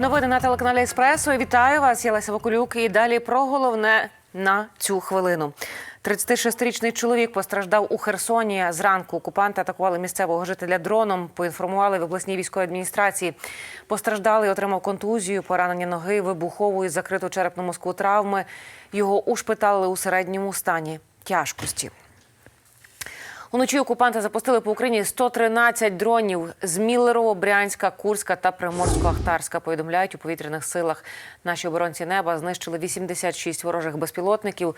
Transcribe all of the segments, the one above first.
Новини на телеканалі Еспресо. Вітаю вас. Я Леся Вакулюк. І далі про головне на цю хвилину. 36-річний чоловік постраждав у Херсоні. Зранку окупанти атакували місцевого жителя дроном. Поінформували в обласній військовій адміністрації. Постраждалий отримав контузію, поранення ноги, вибухову і закриту черепно-мозкову травми. Його ушпиталили у середньому стані тяжкості. Уночі окупанти запустили по Україні 113 дронів з Міллерово, Брянська, Курська та Приморсько-Ахтарська. Повідомляють у повітряних силах. Наші оборонці неба знищили 86 ворожих безпілотників.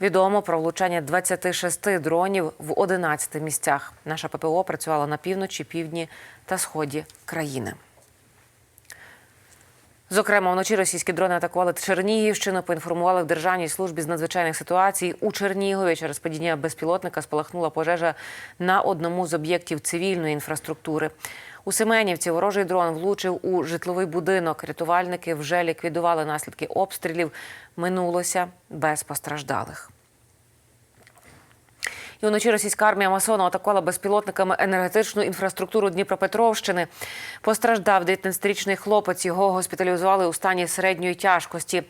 Відомо про влучання 26 дронів в 11 місцях. Наша ППО працювала на півночі, півдні та сході країни. Зокрема, вночі російські дрони атакували Чернігівщину. Поінформували в Державній службі з надзвичайних ситуацій. У Чернігові через падіння безпілотника спалахнула пожежа на одному з об'єктів цивільної інфраструктури. У Семенівці ворожий дрон влучив у житловий будинок. Рятувальники вже ліквідували наслідки обстрілів. Минулося без постраждалих. І вночі російська армія масово атакувала безпілотниками енергетичну інфраструктуру Дніпропетровщини. Постраждав 19-річний хлопець. Його госпіталізували у стані середньої тяжкості.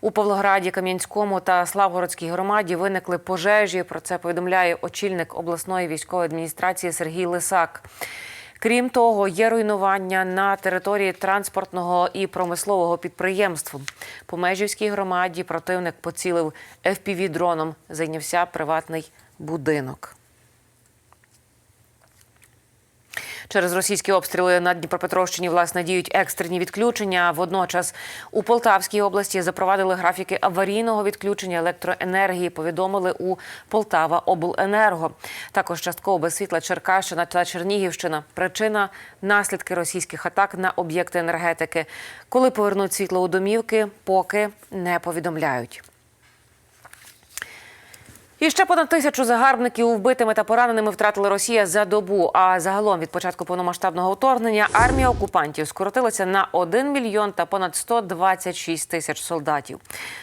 У Павлограді, Кам'янському та Славгородській громаді виникли пожежі. Про це повідомляє очільник обласної військової адміністрації Сергій Лисак. Крім того, є руйнування на території транспортного і промислового підприємств. По Межівській громаді противник поцілив FPV-дроном. Зайнявся приватний будинок. Через російські обстріли на Дніпропетровщині власне діють екстрені відключення. Водночас у Полтавській області запровадили графіки аварійного відключення електроенергії. Повідомили у Полтава Обленерго. Також частково без світла Черкащина та Чернігівщина. Причина наслідки російських атак на об'єкти енергетики. Коли повернуть світло у домівки, поки не повідомляють. І ще понад тисячу загарбників вбитими та пораненими втратила Росія за добу. А загалом від початку повномасштабного вторгнення армія окупантів скоротилася на 1 мільйон та понад 126 тисяч солдатів.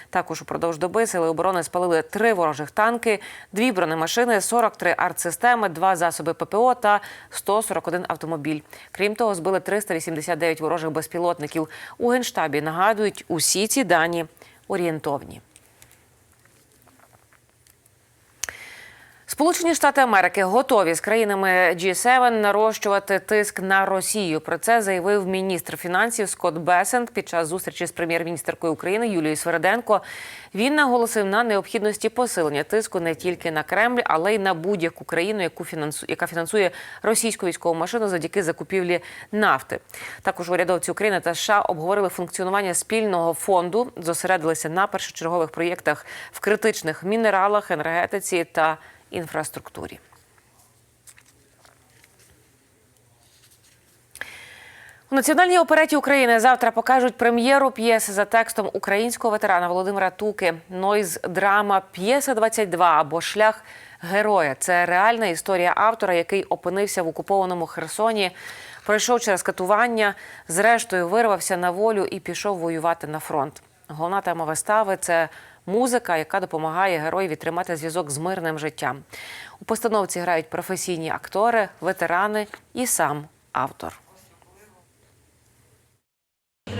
Також упродовж доби сили оборони спалили три ворожих танки, дві бронемашини, 43 артсистеми, два засоби ППО та 141 автомобіль. Крім того, збили 389 ворожих безпілотників. У генштабі нагадують, усі ці дані орієнтовні. Сполучені Штати Америки готові з країнами G7 нарощувати тиск на Росію. Про це заявив міністр фінансів Скотт Бесент під час зустрічі з прем'єр-міністеркою України Юлією Свереденко. Він наголосив на необхідності посилення тиску не тільки на Кремль, але й на будь-яку країну, яку фінансує, яка фінансує російську військову машину завдяки закупівлі нафти. Також урядовці України та США обговорили функціонування спільного фонду, зосередилися на першочергових проєктах в критичних мінералах, енергетиці та інфраструктурі. У національній опереті України завтра покажуть прем'єру п'єси за текстом українського ветерана Володимира Туки. Нойз драма П'єса 22 або Шлях героя. Це реальна історія автора, який опинився в окупованому Херсоні, пройшов через катування, зрештою вирвався на волю і пішов воювати на фронт. Головна тема вистави це музика, яка допомагає героєві тримати зв'язок з мирним життям. У постановці грають професійні актори, ветерани і сам автор.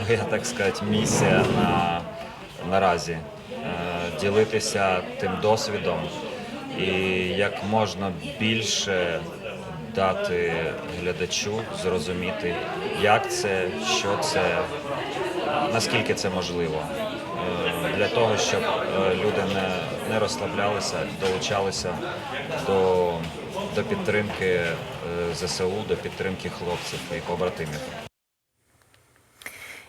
моя, так сказати, місія на, наразі е, ділитися тим досвідом і як можна більше дати глядачу зрозуміти, як це, що це, наскільки це можливо. Для того, щоб е, люди не, не розслаблялися, долучалися до, до підтримки е, ЗСУ, до підтримки хлопців і побратимів.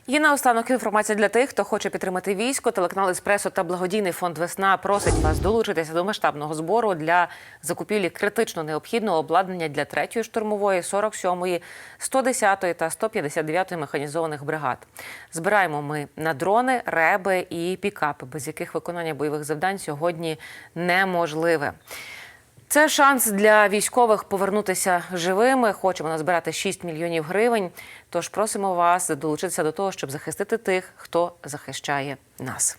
І наостанок інформація для тих, хто хоче підтримати військо. Телеканал Еспресо та благодійний фонд Весна просить вас долучитися до масштабного збору для закупівлі критично необхідного обладнання для 3-ї штурмової, 47-ї, 110-ї та 159-ї механізованих бригад. Збираємо ми на дрони, реби і пікапи, без яких виконання бойових завдань сьогодні неможливе. Це шанс для військових повернутися живими. Хочемо назбирати 6 мільйонів гривень. Тож просимо вас долучитися до того, щоб захистити тих, хто захищає нас.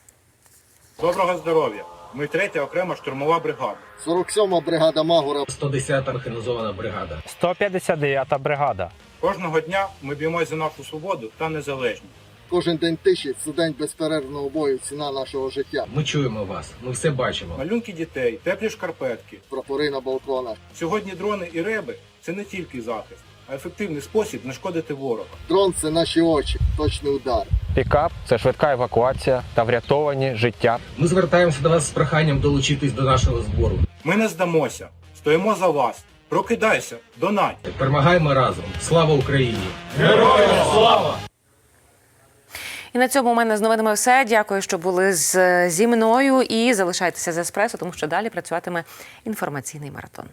Доброго здоров'я! Ми третя окрема штурмова бригада. 47-ма бригада Магура 110-та механізована бригада. 159-та бригада. Кожного дня ми б'ємося за нашу свободу та незалежність. Кожен день тиші це день безперервного бою, ціна нашого життя. Ми чуємо вас, ми все бачимо. Малюнки дітей, теплі шкарпетки. Прапори на балконах. Сьогодні дрони і реби це не тільки захист, а ефективний спосіб не шкодити ворога. Дрон це наші очі, точний удар. Пікап це швидка евакуація та врятовані життя. Ми звертаємося до вас з проханням долучитись до нашого збору. Ми не здамося, стоїмо за вас. Прокидайся, донать. Перемагаємо разом. Слава Україні! І на цьому у мене з новинами все. Дякую, що були з, зі мною. І залишайтеся з еспресо, тому що далі працюватиме інформаційний маратон.